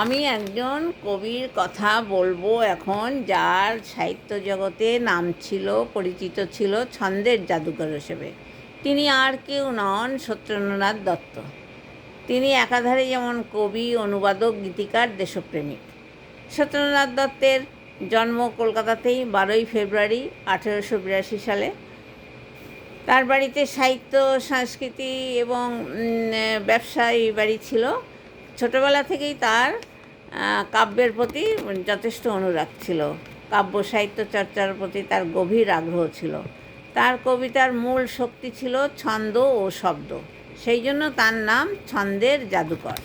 আমি একজন কবির কথা বলব এখন, যার সাহিত্য জগতে নাম ছিল, পরিচিত ছিল ছন্দের জাদুকর হিসেবে। তিনি আর কেউ নন সত্যেন্দ্রনাথ দত্ত। তিনি একাধারে যেমন কবি, অনুবাদক, গীতিকার, দেশপ্রেমিক। সত্যেন্দ্রনাথ দত্তের জন্ম কলকাতাতেই বারোই ফেব্রুয়ারি আঠেরোশো বিরাশি সালে। তার বাড়িতে সাহিত্য, সংস্কৃতি এবং ব্যবসায়ী বাড়ি ছিল। ছোটবেলা থেকেই তার কাব্যের প্রতি যথেষ্ট অনুরাগ ছিল। কাব্য সাহিত্য চর্চার প্রতি তার গভীর আগ্রহ ছিল। তার কবিতার মূল শক্তি ছিল ছন্দ ও শব্দ। সেই জন্য তার নাম ছন্দের জাদুকর।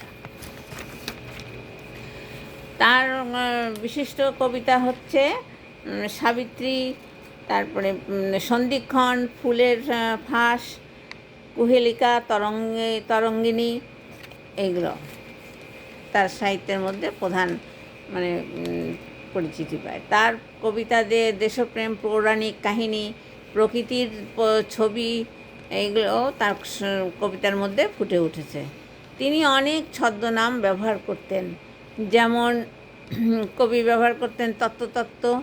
তার বিশিষ্ট কবিতা হচ্ছে সাবিত্রী, তারপরে সন্ধিক্ষণ ফুলের ফাঁস, কুহেলিকা, তরঙ্গে, তরঙ্গিনী, এইগুলো। তার সাহিত্যের মধ্যে প্রধান মানে পরিচিতি পায়। তার কবিতাদের দেশপ্রেম, পৌরাণিক কাহিনী, প্রকৃতির ছবি, এইগুলো তার কবিতার মধ্যে ফুটে উঠেছে। তিনি অনেক ছদ্মনাম ব্যবহার করতেন। যেমন, কবি ব্যবহার করতেন তত্ত্বতত্ত্ব,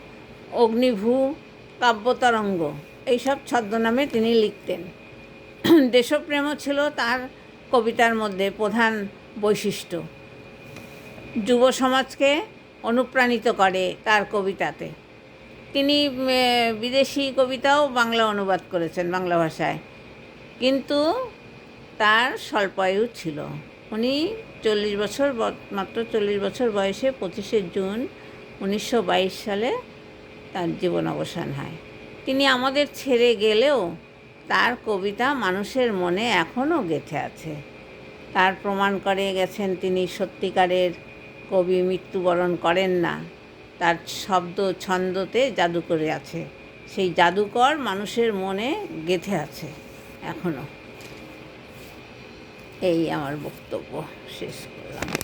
অগ্নিভূ, কাব্যতরঙ্গ, এইসব ছদ্মনামে তিনি লিখতেন। দেশপ্রেমও ছিল তার কবিতার মধ্যে প্রধান বৈশিষ্ট্য। যুব সমাজকে অনুপ্রাণিত করে তার কবিতাতে। তিনি বিদেশি কবিতাও বাংলা অনুবাদ করেছেন বাংলা ভাষায়। কিন্তু তার স্বল্পায়ু ছিল। উনি চল্লিশ বছর মাত্র চল্লিশ বছর বয়সে পঁচিশে জুন উনিশশো বাইশ সালে তার জীবন অবসান হয়। তিনি আমাদের ছেড়ে গেলেও তার কবিতা মানুষের মনে এখনও গেঁথে আছে। তার প্রমাণ করে গেছেন তিনি সত্যিকারের কবি মৃত্যুবরণ করেন না। তার শব্দ ছন্দতে জাদু করে আছে। সেই জাদুকর মানুষের মনে গেঁথে আছে এখনও এই আমার বক্তব্য শেষ করলাম।